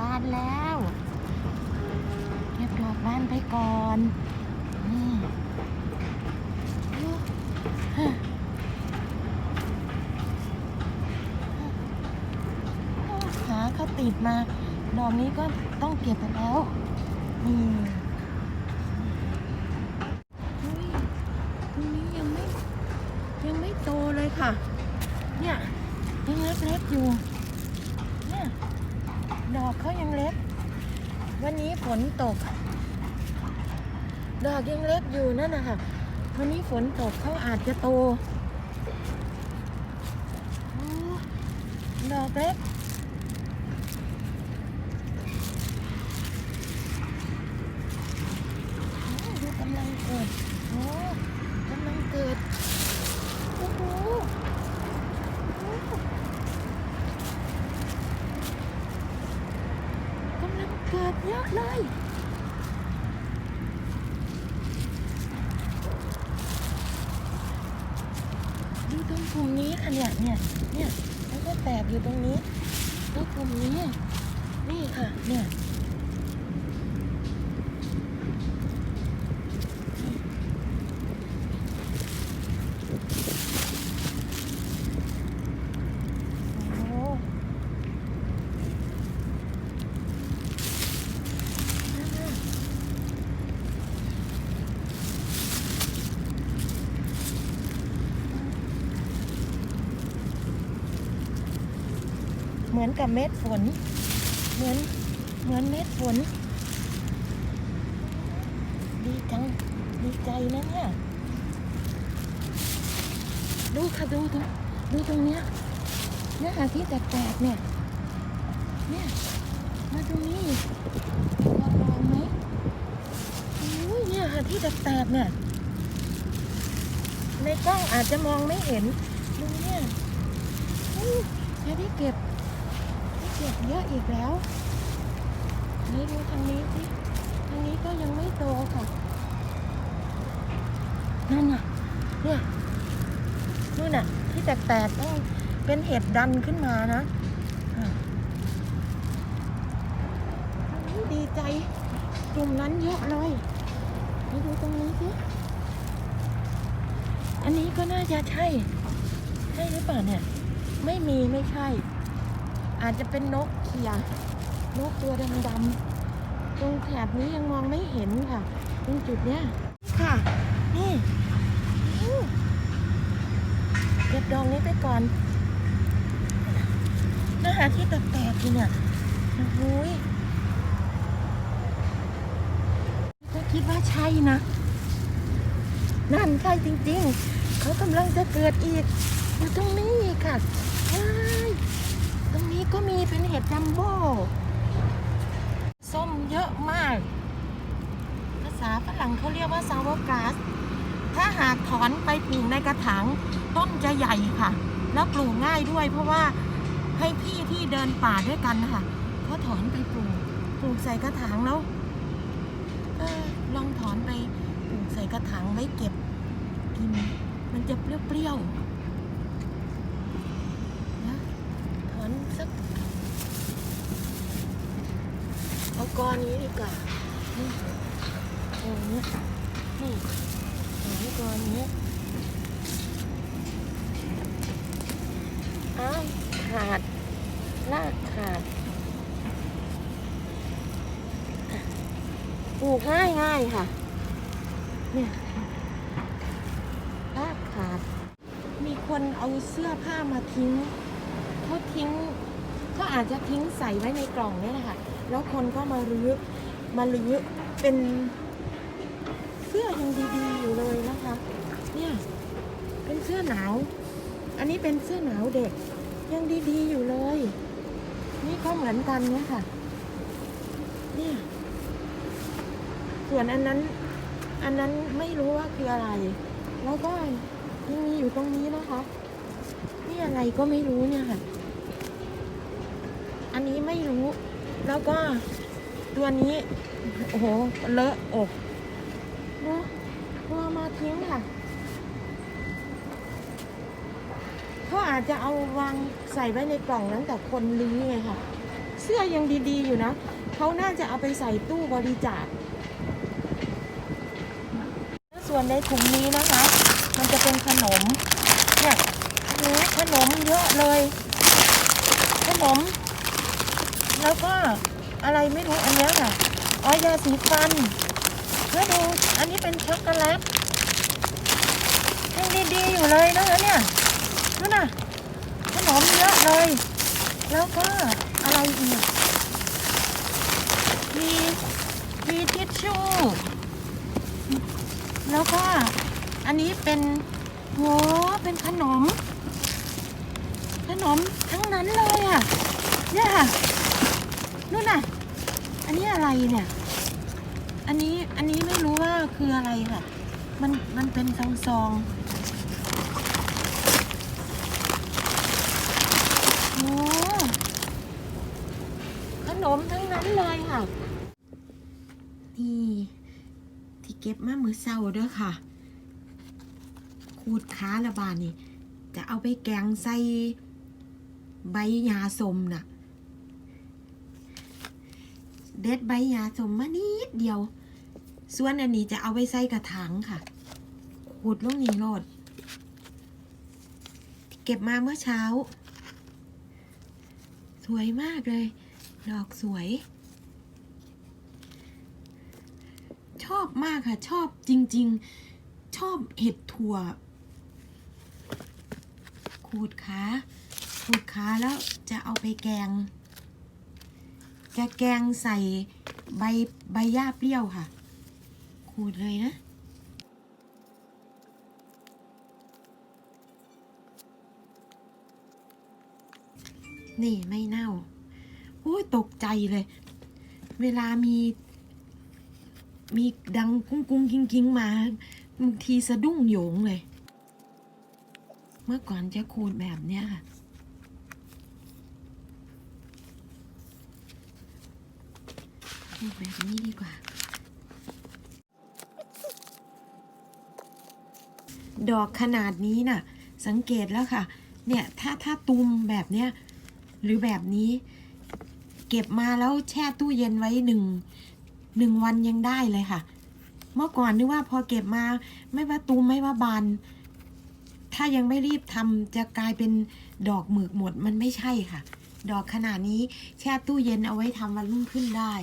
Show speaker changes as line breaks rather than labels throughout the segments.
บ้านแล้วเก็บดอกบ้านไปก่อนนี่ขาเขาติดมาดอกนี้ก็ต้องเก็บไปแล้วนี่ยตรงนี้ยังไม่ยังไม่โตเลยค่ะ เนี่ยยังเล็กๆอยู่ ดอกเขายังเล็ก วันนี้ฝนตก ดอกยังเล็กอยู่นั่นนะคะวันนี้ฝนตกเขาอาจจะโตโดอกเล็ก โอ้ดูกำลังเกิด โอ้กำลังเกิด โอ้โหโอ้กำลัง เยอะเลย ดูตรงกลุ่มนี้ค่ะเนี่ยเนี่ยเนี่ยแล้วก็แตกอยู่ตรงนี้แล้วกลุ่มนี้ นี่ค่ะ เนี่ย โอ้นั่นน่ะ เหมือนกับเม็ดฝน เหมือนเหมือนเม็ดฝน ดีจังดีใจนะเนี่ย ดูค่ะดูดูดูตรงเนี้ยเนี่ยค่ะที่แตกๆเนี่ย เนี่ย มาตรงนี้ลองไหมอุ้ยเนี่ยค่ะที่แตกๆเนี่ย ในกล้องอาจจะมองไม่เห็น ดูเนี่ยแค่ที่เก็บ เก็บเยอะอีกแล้ว นี่ดูทางนี้สิ ทางนี้ก็ยังไม่โตค่ะ นั่นน่ะ เนี่ยนู่นน่ะ ที่แตกๆต้องเป็นเห็ดดันขึ้นมานะดีใจกลุ่มนั้นเยอะเลยไปดูตรงนี้สิ อันนี้ก็น่าจะใช่ ใช่หรือเปล่าเนี่ย ไม่มีไม่ใช่ อาจจะเป็นนกเขียนกตัวดำๆตรงแถบนี้ยังมองไม่เห็นค่ะตรงจุดเนี้ยค่ะ นี่เก็บดอกนี้ไปก่อนนะคะที่แตกๆอยู่เนี่ยโอ้โยก็คิดว่าใช่นะ นั่นใช่จริงๆ เขากำลังจะเกิดอีกอยู่ตรงนี้ค่ะ ก็มีเป็นเห็ดจัมโบ้ส้มเยอะมาก ภาษาฝรั่งเขาเรียกว่าซาวกราสถ้าหากถอนไปปลูกในกระถางต้นจะใหญ่ค่ะ แล้วปลูกง่ายด้วย เพราะว่าให้พี่ที่เดินป่าด้วยกันนะคะเขาถอนไปปลูกปลูกใส่กระถางแล้วออลองถอนไปปลูกใส่กระถางไว้เก็บกิน มันจะเปรี้ยวๆนะถ อนสักเอากอนี้ดีกว่านี่โอ้นี่ยนี่กอนี้อ้าวขาดลากขาดปลูกง่ายง่ายค่ะ เนี่ยลากขาด มีคนเอาเสื้อผ้ามาทิ้ง เขาทิ้งก็อาจจะทิ้งใส่ไว้ในกล่องเนี่ยแหละค่ะแล้วคนก็มารื้อมารื้อเป็นเสื้อยังดีๆอยู่เลยนะคะเนี่ยเป็นเสื้อหนาว อันนี้เป็นเสื้อหนาวเด็กยังดีๆอยู่เลย นี่ก็เหมือนกันเนี่ยค่ะเนี่ยส่วนอันนั้นอันนั้นไม่รู้ว่าคืออะไร แล้วก็ยังมีอยู่ตรงนี้นะคะ นี่อะไรก็ไม่รู้เนี่ยค่ะ นนี้ไม่รู้ แล้วก็ตัวนี้ โอ้โห เลอะอกเนาะเอามาทิ้งค่ะ เขาอาจจะเอาวางใส่ไว้ในกล่องนั้นแต่คนลื้อไงค่ะ เสื้อยังดีๆอยู่นะ เขาน่าจะเอาไปใส่ตู้บริจาค ส่วนในถุงนี้นะคะ มันจะเป็นขนม เนี่ยขนมเยอะเลย ขนม แล้วก็อะไรไม่รู้อันนี้ค่ะ อ๋อยาสีฟันแล้วดูอันนี้เป็นช็อกโกแลตยังดีๆอยู่เลยนะคะเนี่ยนู่นน่ะขนมเยอะเลย แล้วก็อะไรอีก มีมีทิชชู่ แล้วก็อันนี้เป็นโหเป็นขนม ขนมทั้งนั้นเลยอะเนี่ยค่ะ นู่นน่ะ อันนี้อะไรเนี่ย อันนี้อันนี้ไม่รู้ว่าคืออะไรค่ะ มันมันเป็นซองซองโอ้ขนมทั้งนั้นเลยค่ะนี่ที่เก็บมามือเศร้าเด้อค่ะ ขูดขาละบาดนี่ จะเอาไปแกงใส่ใบยาสมน่ะ เด็ดใบยาสมมานิดเดียว ส่วนอันนี้จะเอาไปใส่กระถางค่ะขูดลงนี่โลด เก็บมาเมื่อเช้า สวยมากเลย ดอกสวย ชอบมากค่ะ ชอบจริง ๆ ชอบเห็ดถั่วขูดขาขูดขาแล้วจะเอาไปแกง จะแกงใส่ใบใบหญ้าเปรี้ยวค่ะ ขูดเลยนะ นี่ไม่เน่าโอ้ยตกใจเลย เวลามี มีดังกุ้งกุ้งกิ้งกิ้งมาบางทีสะดุ้งโหยงเลย เมื่อก่อนจะขูดแบบเนี้ยค่ะ ขูดแบบนี้ดีกว่า ดอกขนาดนี้น่ะ สังเกตแล้วค่ะ เนี่ยถ้าถ้าตุมแบบเนี้ยหรือแบบนี้ เก็บมาแล้วแช่ตู้เย็นไว้หนึ่งหนึ่งวันยังได้เลยค่ะ เมื่อก่อนนึกว่าพอเก็บมาไม่ว่าตูมไม่ว่าบาน ถ้ายังไม่รีบทำจะกลายเป็นดอกหมึกหมดมันไม่ใช่ค่ะดอกขนาดนี้แช่ตู้เย็นเอาไว้ทำวันรุ่งขึ้นได้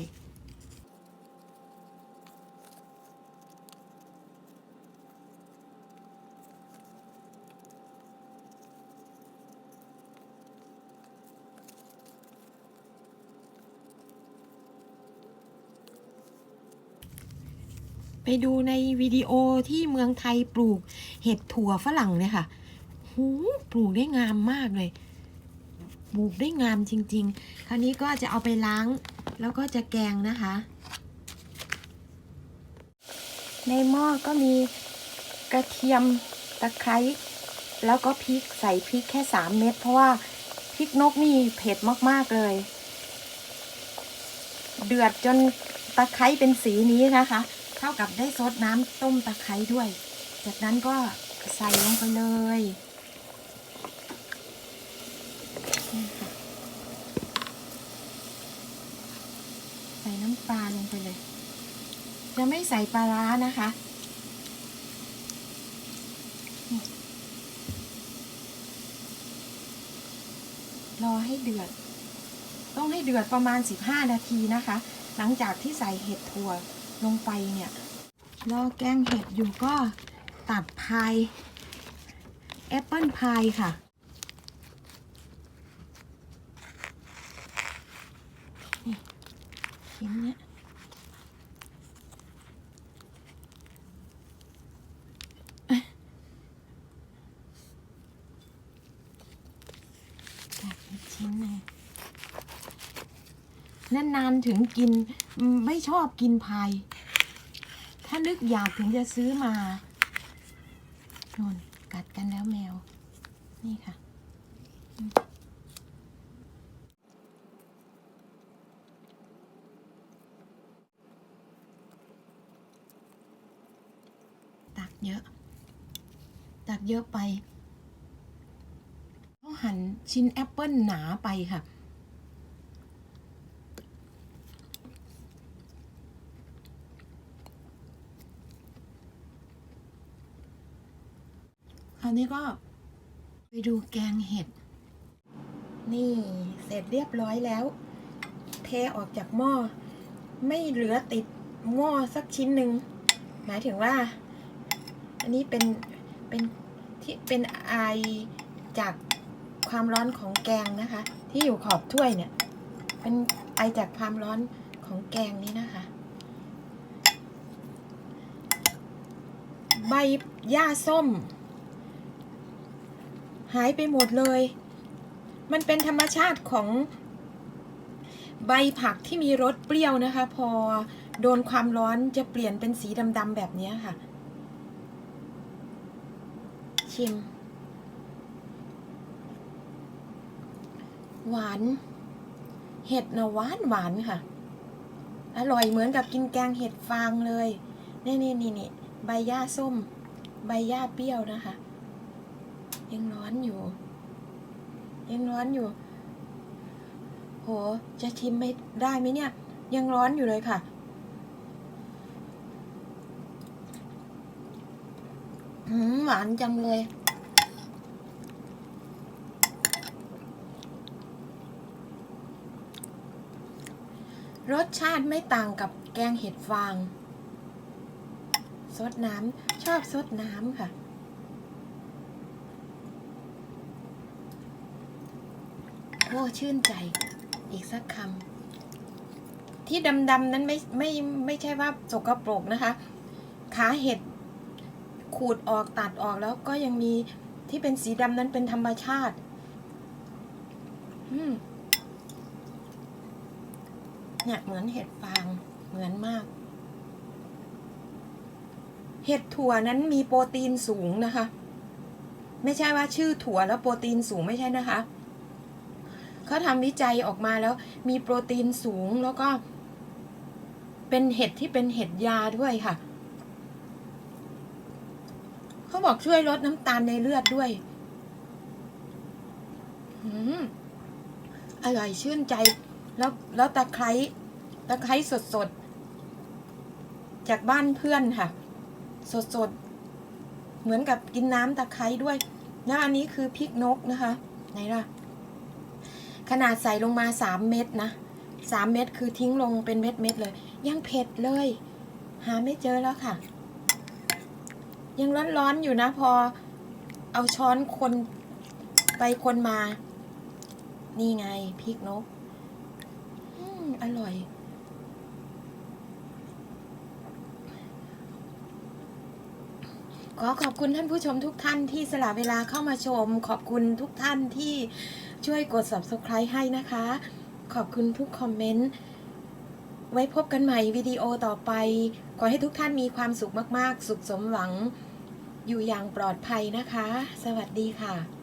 ไปดูในวิดีโอที่เมืองไทยปลูกเห็ดถั่วฝรั่งเนี่ยค่ะหูปลูกได้งามมากเลย ปลูกได้งามจริง ๆ คราวนี้ก็จะเอาไปล้าง แล้วก็จะแกงนะคะ ในหม้อก็มีกระเทียมตะไคร้แล้วก็พริกใส่พริกแค่สามเม็ดเพราะว่าพริกนกนี่เผ็ดมากๆเลย เดือดจนตะไคร้เป็นสีนี้นะคะ เท่ากับได้ซดน้ำต้มตะไคร้ด้วย จากนั้นก็ใส่ลงไปเลยใส่น้ำปลาลงไปเลย จะไม่ใส่ปลาร้านะคะรอให้เดือด ต้องให้เดือดประมาณ 15 นาทีนะคะ หลังจากที่ใส่เห็ดถั่ว ลงไปเนี่ยรอแกงเห็ดอยู่ก็ตัดพายแอปเปิลพายค่ะ นี่ชิ้นเนี้ยตัดอีกชิ้นหนึง นานๆถึงกินไม่ชอบกินพาย ถ้านึกอยากถึงจะซื้อมาโน่นกัดกันแล้วแมว นี่ค่ะ ตักเยอะ ตักเยอะไปเขาหั่นชิ้นแอปเปิลหนาไปค่ะ ราวนี้ก็ไปดูแกงเห็ด นี่เสร็จเรียบร้อยแล้ว เทออกจากหม้อ ไม่เหลือติดหม้อสักชิ้นหนึ่ง หมายถึงว่า อันนี้เป็น เป็นที่เป็นไอจากความร้อนของแกงนะคะ ที่อยู่ขอบถ้วยเนี่ย เป็นไอจากความร้อนของแกงนี้นะคะ ใบหญ้าส้ม หายไปหมดเลย มันเป็นธรรมชาติของใบผักที่มีรสเปรี้ยวนะคะ พอโดนความร้อนจะเปลี่ยนเป็นสีดำๆแบบนี้ค่ะ ชิม หวาน เห็ดนะหวานหวานค่ะ อร่อยเหมือนกับกินแกงเห็ดฟางเลย นี่นี่นี่นี่ใบหญ้าส้ม ใบหญ้าเปรี้ยวนะคะ ยังร้อนอยู่ ยังร้อนอยู่ โห จะชิมไม่ได้ไหมเนี่ย ยังร้อนอยู่เลยค่ะ หืมหวานจังเลย รสชาติไม่ต่างกับแกงเห็ดฟาง ซดน้ำ ชอบซดน้ำค่ะ อ้ชื่นใจ อีกสักคำที่ดำๆนั้นไม่ไม่ไม่ใช่ว่าสกปรกนะคะ ขาเห็ดขูดออกตัดออกแล้วก็ยังมีที่เป็นสีดำนั้นเป็นธรรมชาติ อืมเนี่ยเหมือนเห็ดฟางเหมือนมาก เห็ดถั่วนั้นมีโปรตีนสูงนะคะ ไม่ใช่ว่าชื่อถั่วแล้วโปรตีนสูงไม่ใช่นะคะ เขาทำวิจัยออกมาแล้วมีโปรตีนสูงแล้วก็เป็นเห็ดที่เป็นเห็ดยาด้วยค่ะ เขาบอกช่วยลดน้ำตาลในเลือดด้วยอืมอร่อยชื่นใจ แล้วแล้วตะไคร้ตะไคร้สดสดๆจากบ้านเพื่อนค่ะ สดสดๆเหมือนกับกินน้ำตะไคร้ด้วย แล้วอันนี้คือพริกนกนะคะ ไหนล่ะ ขนาดใส่ลงมาสามเม็ดนะสามเม็ดคือทิ้งลงเป็นเม็ดเม็ดเลย ยังเผ็ดเลย หาไม่เจอแล้วค่ะ ยังร้อนๆอยู่นะ พอเอาช้อนคนไปคนมา นี่ไงพริกนกอืมอร่อย ขอขอบคุณท่านผู้ชมทุกท่านที่สละเวลาเข้ามาชม ขอบคุณทุกท่านที่ ช่วยกด subscribe ให้นะคะ ขอบคุณทุกคอมเมนต์ ไว้พบกันใหม่วิดีโอต่อไป ขอให้ทุกท่านมีความสุขมาก ๆ สุขสมหวัง อยู่อย่างปลอดภัยนะคะ สวัสดีค่ะ